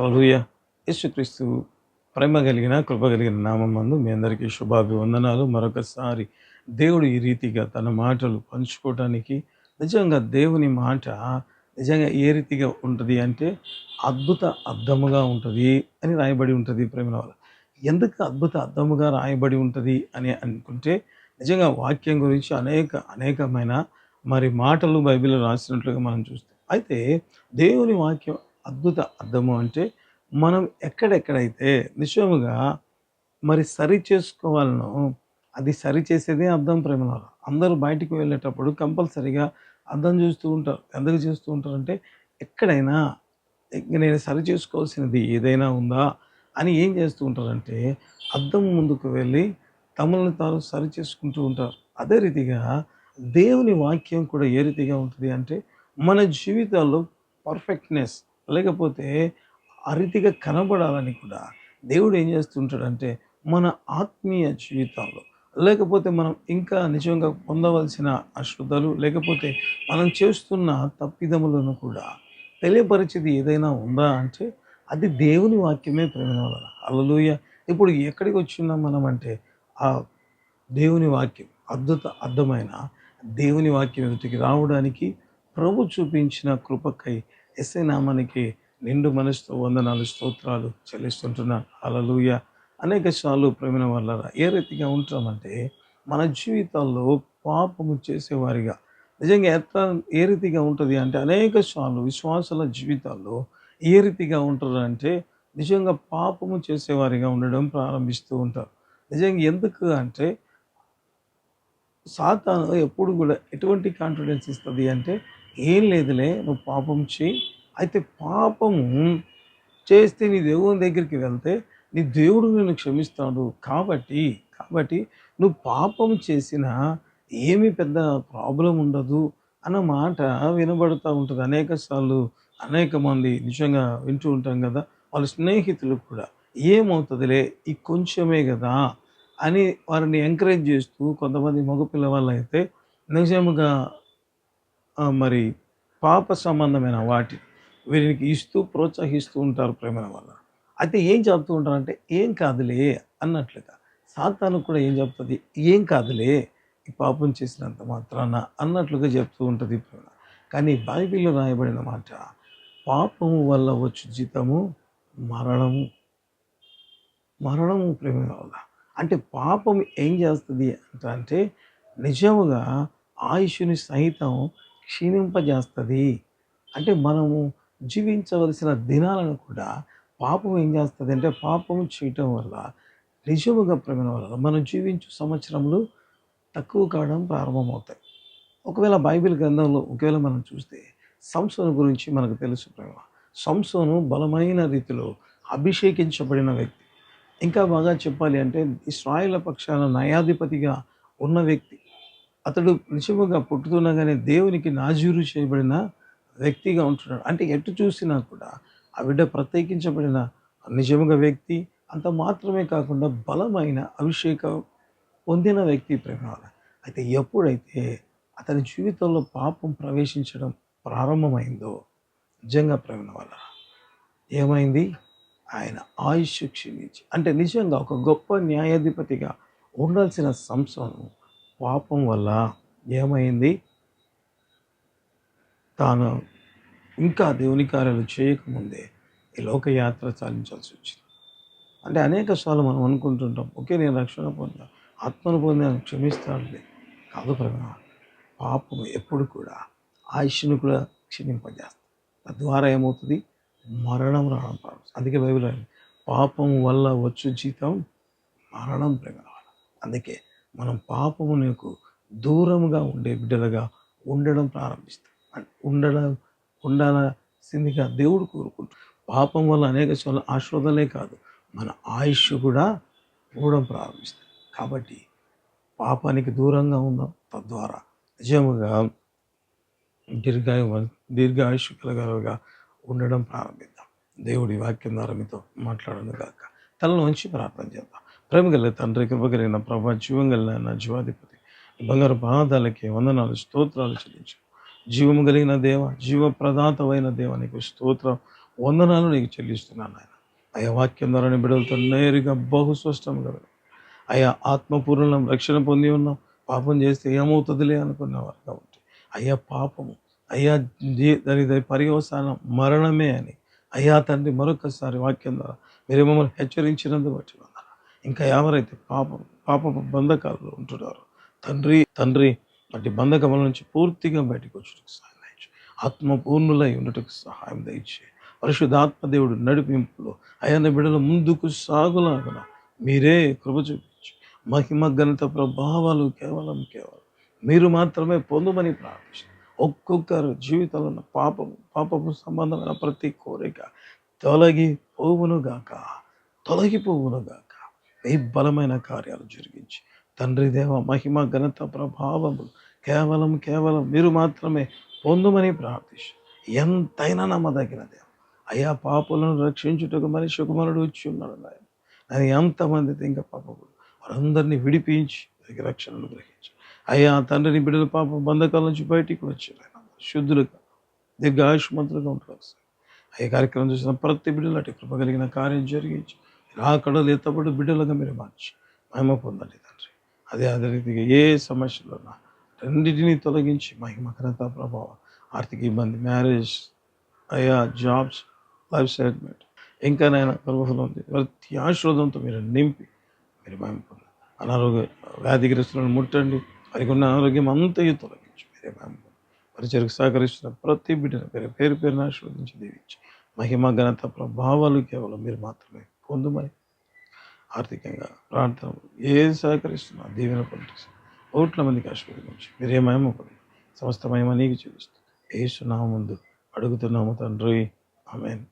హల్లెలూయా. యేసుక్రీస్తు ప్రేమ కలిగిన కృప కలిగిన నామందు మీ అందరికీ శుభాభివందనాలు. మరొకసారి దేవుడు ఈ రీతిగా తన మాటలు పంచుకోవటానికి నిజంగా దేవుని మాట నిజంగా ఏ రీతిగా ఉంటుంది అంటే అద్భుత అర్థముగా ఉంటుంది అని రాయబడి ఉంటుంది ప్రేమ వల్ల. ఎందుకు అద్భుత అర్థముగా రాయబడి ఉంటుంది అని అనుకుంటే నిజంగా వాక్యం గురించి అనేక అనేకమైన మరి మాటలు బైబిల్లో రాసినట్లుగా మనం చూస్తాం. అయితే దేవుని వాక్యం అద్భుత అర్థము అంటే మనం ఎక్కడెక్కడైతే నిశ్చయముగా మరి సరి చేసుకోవాలనో అది సరి చేసేదే అర్థం ప్రేమలో అందరూ బయటికి వెళ్ళేటప్పుడు కంపల్సరీగా అర్థం చూస్తూ ఉంటారు. ఎందుకు చూస్తూ ఉంటారంటే ఎక్కడైనా నేను సరి చేసుకోవాల్సినది ఏదైనా ఉందా అని ఏం చేస్తూ ఉంటారంటే అద్దం ముందుకు వెళ్ళి తమలను తాను సరి చేసుకుంటూ ఉంటారు. అదే రీతిగా దేవుని వాక్యం కూడా ఏ రీతిగా ఉంటుంది అంటే మన జీవితాల్లో పర్ఫెక్ట్నెస్ లేకపోతే అరితిగా కనబడాలని కూడా దేవుడు ఏం చేస్తుంటాడంటే మన ఆత్మీయ జీవితంలో లేకపోతే మనం ఇంకా నిజంగా పొందవలసిన అశ్రద్ధలు లేకపోతే మనం చేస్తున్న తప్పిదములను కూడా తెలియపరిచేది ఏదైనా ఉందా అంటే అది దేవుని వాక్యమే ప్రేమ వలన. అల్లలుయ ఇప్పుడు ఎక్కడికి వచ్చిందాం మనం అంటే ఆ దేవుని వాక్యం అద్భుత అర్థమైన దేవుని వాక్యం ఎదుటికి రావడానికి ప్రభు చూపించిన కృపకై ఎస్ఐ నామానికి నిండు మనసుతో వందనాలు స్తోత్రాలు చెల్లిస్తుంటున్నాను. అలలుయ అనేక సార్లు ప్రేమిన వల్ల ఏ రీతిగా ఉంటామంటే మన జీవితాల్లో పాపము చేసేవారిగా. నిజంగా ఎట్లా ఏ రీతిగా ఉంటుంది అంటే అనేక సార్లు విశ్వాసాల జీవితాల్లో ఏ రీతిగా ఉంటారు అంటే నిజంగా పాపము చేసేవారిగా ఉండడం ప్రారంభిస్తూ ఉంటారు. నిజంగా ఎందుకు అంటే సాతాను ఎప్పుడు కూడా ఎటువంటి కాన్ఫిడెన్స్ ఇస్తుంది అంటే ఏం లేదులే నువ్వు పాపం చేయి. అయితే పాపము చేస్తే నీ దేవుని దగ్గరికి వెళ్తే నీ దేవుడు నిన్ను క్షమిస్తాడు. కాబట్టి కాబట్టి నువ్వు పాపం చేసినా ఏమీ పెద్ద ప్రాబ్లం ఉండదు అన్న మాట వినబడుతూ ఉంటుంది. అనేక సార్లు అనేక మంది నిజంగా వింటూ ఉంటాం కదా వాళ్ళ స్నేహితులు కూడా. ఏమవుతుందిలే ఈ కొంచెమే కదా అని వారిని ఎంకరేజ్ చేస్తూ కొంతమంది మగపిల్లవాళ్ళు అయితే నిజంగా మరి పాప సంబంధమైన వాటి వీరికి ఇస్తూ ప్రోత్సహిస్తూ ఉంటారు ప్రేమ వల్ల. అయితే ఏం చెప్తూ ఉంటారంటే ఏం కాదులే అన్నట్లుగా. సాతాను కూడా ఏం చెప్తుంది? ఏం కాదులే ఈ పాపం చేసినంత మాత్రాన అన్నట్లుగా చెప్తూ ఉంటుంది ప్రేమ కానీ బైబిల్లో రాయబడిన మాట పాపము వల్ల వచ్చు జీతము మరణము మరణము ప్రేమ వల్ల. అంటే పాపం ఏం చేస్తుంది అంట అంటే నిజముగా ఆయుష్ని సహితం క్షీణింపజేస్తుంది. అంటే మనము జీవించవలసిన దినాలను కూడా పాపం ఏం చేస్తుంది అంటే పాపం చేయటం వల్ల నిజముగా ప్రేమ వల్ల మనం జీవించు సంవత్సరములు తక్కువ కావడం ప్రారంభమవుతాయి. ఒకవేళ బైబిల్ గ్రంథంలో ఒకవేళ మనం చూస్తే సంసోను గురించి మనకు తెలుసు ప్రేమ సంసోను బలమైన రీతిలో అభిషేకించబడిన వ్యక్తి. ఇంకా బాగా చెప్పాలి అంటే ఇస్రాయిల పక్షాన న్యాయాధిపతిగా ఉన్న వ్యక్తి. అతడు నిజముగా పుట్టుతుండగానే దేవునికి నాజూరు చేయబడిన వ్యక్తిగా ఉంటున్నాడు. అంటే ఎటు చూసినా కూడా ఆ బిడ్డ ప్రత్యేకించబడిన నిజముగా వ్యక్తి అంత మాత్రమే కాకుండా బలమైన అభిషేకం పొందిన వ్యక్తి ప్రేమ అయితే ఎప్పుడైతే అతని జీవితంలో పాపం ప్రవేశించడం ప్రారంభమైందో నిజంగా ప్రేమ వల్ల ఏమైంది? ఆయన ఆయుష్ క్షీణించి అంటే నిజంగా ఒక గొప్ప న్యాయాధిపతిగా ఉండాల్సిన సంస్థను పాపం వల్ల ఏమైంది? తాను ఇంకా దేవుని కార్యాలు చేయకముందే ఈ లోకయాత్ర చాలించాల్సి వచ్చింది. అంటే అనేక సార్లు మనం అనుకుంటుంటాం ఓకే నేను రక్షణ పొందా ఆత్మను పొందాను క్షమిస్తాడులే కాదు ప్రభా పాపం ఎప్పుడు కూడా ఆయుష్ను కూడా క్షమింపజేస్తాం తద్వారా ఏమవుతుంది? మరణం రావడం ప్రారంభం. అందుకే బైబిల్ పాపం వల్ల వచ్చు జీతం మరణం ప్రేమ అందుకే మనం పాపమునకు దూరంగా ఉండే బిడ్డలుగా ఉండడం ప్రారంభిస్తాం. ఉండడం ఉండాల్సిందిగా దేవుడు కోరుకుంటాడు పాపం వల్ల అనేక సార్లు ఆశ్రదలే కాదు మన ఆయుష్ కూడా పోవడం ప్రారంభిస్తుంది కాబట్టి పాపానికి దూరంగా ఉందాం తద్వారా నిజముగా దీర్ఘాయు దీర్ఘాయుష్ కలగలుగా ఉండడం ప్రారంభిద్దాం. దేవుడి వాక్యం ద్వారా మీతో మాట్లాడను కాక తలను వంచి ప్రార్థన చేద్దాం. ప్రేమ తండ్రి కృప కలిగిన ప్రభా జీవం కలిగిన నా జీవాధిపతి. బంగారు పాదాలకి వందనాలు స్తోత్రాలు చెల్లించు. జీవము కలిగిన దేవ జీవ ప్రదాతమైన దేవ నీకు స్తోత్రం వందనాలు నీకు చెల్లిస్తున్నాను ఆయన. అయ్యా వాక్యం ద్వారా బిడలతో నేరుగా బహు స్పష్టంగా విను. ఆత్మపూర్ణం రక్షణ పొంది ఉన్నాం. పాపం చేస్తే ఏమవుతుందిలే అనుకున్నవారు కాబట్టి. అయ్యా పాపము. అయ్యా దాని దాని పర్యవసానం మరణమే అని. అయ్యా తండ్రి మరొకసారి వాక్యం ద్వారా మీరు మమ్మల్ని హెచ్చరించినందుకు వచ్చిన. ఇంకా ఎవరైతే పాపం పాప బంధకాలలో ఉంటున్నారో తండ్రి తండ్రి అటు బంధకముల నుంచి పూర్తిగా బయటకు వచ్చుటకు సహాయం దయచే ఆత్మపూర్ణులై ఉండటకు సహాయం దయచే పరిశుద్ధాత్మదేవుడు నడిపింపులో ఆయన బిడ్డల ముందుకు సాగులాగన మీరే కృప చూపించి మహిమ ఘనత ప్రభావాలు కేవలం కేవలం మీరు మాత్రమే పొందుమని ప్రార్థించారు ఒక్కొక్కరు జీవితంలో ఉన్న పాపము పాపపు సంబంధమైన ప్రతి కోరిక తొలగి పోవునుగాక తొలగిపోవునుగాక నీ బలమైన కార్యాలు జరిగించి. తండ్రి దేవ మహిమ ఘనత ప్రభావము కేవలం కేవలం మీరు మాత్రమే పొందుమని ప్రార్థించు. ఎంతైనా నమ్మదగిన దేవ. అయ్యా పాపులను రక్షించుటకు మనిషి కుమారుడు వచ్చి ఉన్నాడు నాయన. ఆయన ఎంతమంది ఇంకా పాపకుడు వారందరినీ విడిపించి రక్షణను గ్రహించి. అయ్యా తండ్రిని బిడ్డల పాప బంధకాల నుంచి బయటికి వచ్చి ఆయన శుద్ధులుగా దీర్ఘ ఆయుష్మంతులుగా ఉంటారు అయ్యే కార్యక్రమం చూసిన ప్రతి బిడ్డలు అటు కృప కలిగిన కార్యం జరిగించి. రాకడలు ఎత్తబడి బిడ్డలుగా మీరు మార్చి మహిమ పొందండి తండ్రి. అదే అదే రీతిగా ఏ సమస్యలు ఉన్నా రెండింటినీ తొలగించి మహిమ ప్రభావం ఆర్థిక ఇబ్బంది మ్యారేజ్ అయ్యా జాబ్స్ లైఫ్ సెటిల్మెంట్ ఇంకా నేను గర్భఫలం ఉంది. ప్రతి ఆశీర్వాదంతో మీరు నింపి మీరు మహిమ పొందండి. అనారోగ్య వ్యాధిగ్రస్తులను ముట్టండి. వారికి ఉన్న ఆరోగ్యం అంతయు తొలగించి మీరే మహిమ పొందండి. పరిచయకు సహకరిస్తున్న ప్రతి బిడ్డను పేరు పేరు పేరును ఆశీర్వదించి దీవించి మహిమ ఘనత ప్రభావాలు కేవలం మీరు మాత్రమే పొందుమని ఆర్థికంగా ప్రార్థన ఏది సహకరిస్తున్నా దీవెన పొందుతుంది. కోట్ల మందికి ఆశీర్వదించి మీరే మహిమ పొంది సమస్త మహిమ నీకు చూపిస్తుంది. ఏ ముందు అడుగుతున్నాము తండ్రి. ఆమెన్.